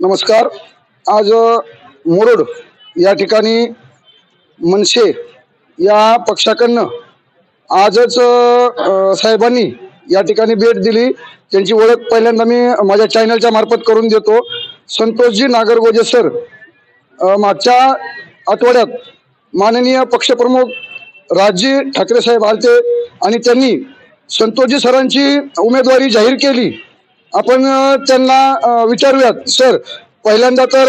नमस्कार. आज मुरुड या ठिकाणी मनसे या पक्षाकडनं आजच साहेबांनी या ठिकाणी भेट दिली. त्यांची ओळख पहिल्यांदा मी माझ्या चॅनलच्या मार्फत करून देतो. संतोषजी नागरगोजे सर मागच्या आठवड्यात माननीय पक्षप्रमुख राजजी ठाकरे साहेब आलते आणि त्यांनी संतोषजी सरांची उमेदवारी जाहीर केली. आपण त्यांना विचारूयात. सर पहिल्यांदा तर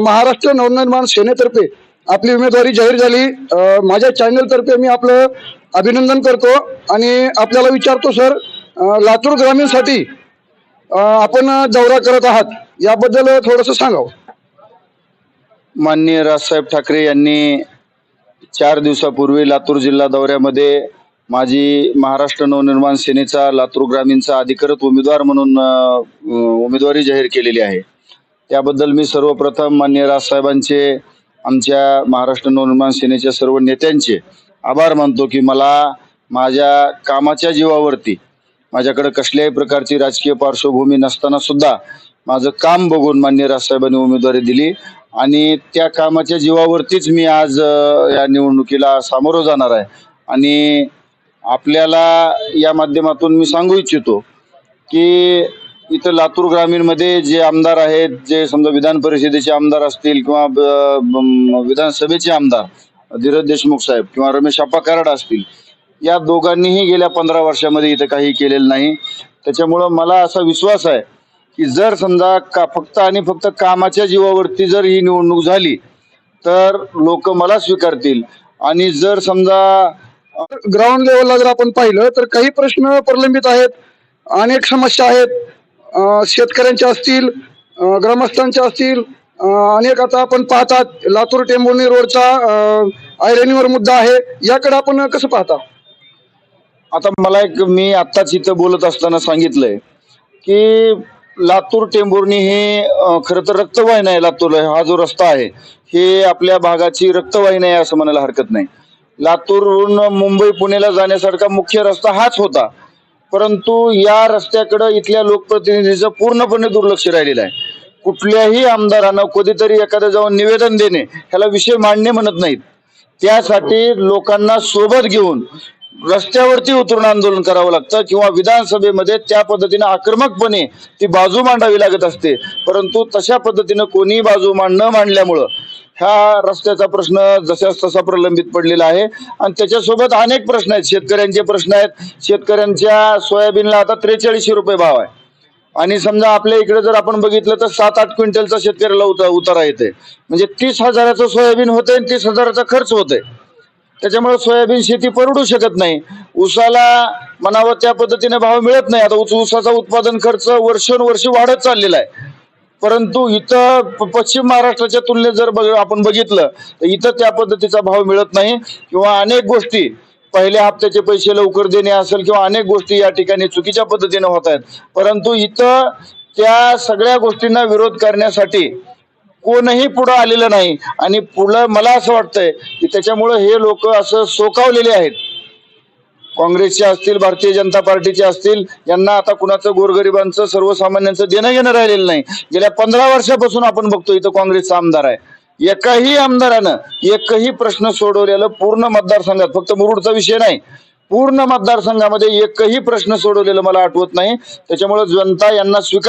महाराष्ट्र नवनिर्माण सेनेतर्फे आपली उमेदवारी जाहीर झाली. माझ्या चॅनलतर्फे मी आपलं अभिनंदन करतो आणि आपल्याला विचारतो सर लातूर ग्रामीणसाठी आपण दौरा करत आहात. याबद्दल थोडंसं सांगावं. माननीय राजसाहेब ठाकरे यांनी चार दिवसापूर्वी लातूर जिल्हा दौऱ्यामध्ये माझी महाराष्ट्र नवनिर्माण सेनेचा लातूर ग्रामीणचा अधिकृत उमेदवार म्हणून उमेदवारी जाहीर केलेली आहे. त्याबद्दल मी सर्वप्रथम माननीय राजसाहेबांचे आमच्या महाराष्ट्र नवनिर्माण सेनेच्या सर्व नेत्यांचे आभार मानतो की मला माझ्या कामाच्या जीवावरती माझ्याकडे कसल्याही प्रकारची राजकीय पार्श्वभूमी नसताना सुद्धा माझं काम बघून मान्य राजसाहेबांनी उमेदवारी दिली आणि त्या कामाच्या जीवावरतीच मी आज या निवडणुकीला सामोरं जाणार आहे. आणि आपल्याला या माध्यमातून मी सांगू इच्छितो की इथं लातूर ग्रामीणमध्ये जे आमदार आहेत जे समजा विधान परिषदेचे आमदार असतील किंवा ब- ब- विधानसभेचे आमदार धीरज देशमुख साहेब किंवा रमेश अप्पा कराड असतील या दोघांनीही गेल्या पंधरा वर्षामध्ये इथं काही केलेलं नाही. त्याच्यामुळं मला असा विश्वास आहे की जर समजा का फक्त आणि फक्त कामाच्या जीवावरती जर ही निवडणूक झाली तर लोक मला स्वीकारतील. आणि जर समजा ग्राउंड लेवलला जर आपण पाहिलं तर काही प्रश्न प्रलंबित आहेत अनेक समस्या आहेत. शेतकऱ्यांच्या असतील ग्रामस्थांच्या असतील अनेक आता आपण पाहतात लातूर टेंभुर्णी रोडचा आयरनीवर मुद्दा आहे. याकडे आपण कसं पाहता? आता मला एक मी आत्ताच इथं बोलत असताना सांगितलंय की लातूर टेंभुर्णी हे खरं तर रक्तवाहिनी आहे लातूर हा जो रस्ता आहे हे आपल्या भागाची रक्तवाहिनी आहे असं म्हणायला हरकत नाही. लातूरहून मुंबई पुण्याला जाण्यासारखा मुख्य रस्ता हाच होता. परंतु या रस्त्याकडे इथल्या लोकप्रतिनिधीचं पूर्णपणे दुर्लक्ष राहिलेलं आहे. कुठल्याही आमदारानं कधीतरी एखादं जाऊन निवेदन देणे ह्याला विषय मांडणे म्हणत नाहीत. त्यासाठी लोकांना सोबत घेऊन रस्त्यावरती उतरून आंदोलन करावं लागतं किंवा विधानसभेमध्ये त्या पद्धतीने आक्रमकपणे ती बाजू मांडावी लागत असते. परंतु तशा पद्धतीनं कोणीही बाजू मांड न मांडल्यामुळं ह्या रस्त्याचा प्रश्न जशाच तसा प्रलंबित पडलेला आहे. आणि त्याच्यासोबत अनेक प्रश्न आहेत. शेतकऱ्यांचे प्रश्न आहेत. शेतकऱ्यांच्या सोयाबीनला आता त्रेचाळीसशे रुपये भाव आहे. आणि समजा आपल्या इकडे जर आपण बघितलं तर सात आठ क्विंटलचा शेतकऱ्याला उतारा येते म्हणजे तीस हजाराचं सोयाबीन होतंय आणि तीस हजाराचा खर्च होतोय. त्याच्यामुळे सोयाबीन शेती परवडू शकत नाही. ऊसाला म्हणावं त्या पद्धतीने भाव मिळत नाही. आता उस ऊसाचा उत्पादन खर्च वर्षानुवर्षी वाढत चाललेला आहे. परंतु इथं प- पश्चिम महाराष्ट्राच्या तुलनेत जर बघ आपण बघितलं तर इथं त्या पद्धतीचा भाव मिळत नाही किंवा अनेक गोष्टी पहिल्या हप्त्याचे पैसे लवकर देणे असेल किंवा अनेक गोष्टी या ठिकाणी चुकीच्या पद्धतीने होत आहेत. परंतु इथं त्या सगळ्या गोष्टींना विरोध करण्यासाठी कोणही पुढं आलेलं नाही. आणि पुढं मला असं वाटतंय की त्याच्यामुळं हे लोक असं सोकावलेले आहेत. काँग्रेसचे असतील भारतीय जनता पार्टीचे असतील यांना आता कुणाचं गोरगरिबांचं सर्वसामान्यांचं देणं घेणं राहिलेलं नाही. गेल्या पंधरा वर्षापासून आपण बघतो इथं काँग्रेसचा आमदार आहे. एकाही आमदारानं एकही प्रश्न सोडवलेलं पूर्ण मतदारसंघात फक्त मुरुडचा विषय नाही. पूर्ण मतदारसंघामध्ये एकही प्रश्न सोडवलेलं मला आठवत नाही. त्याच्यामुळे जनता यांना स्वीकार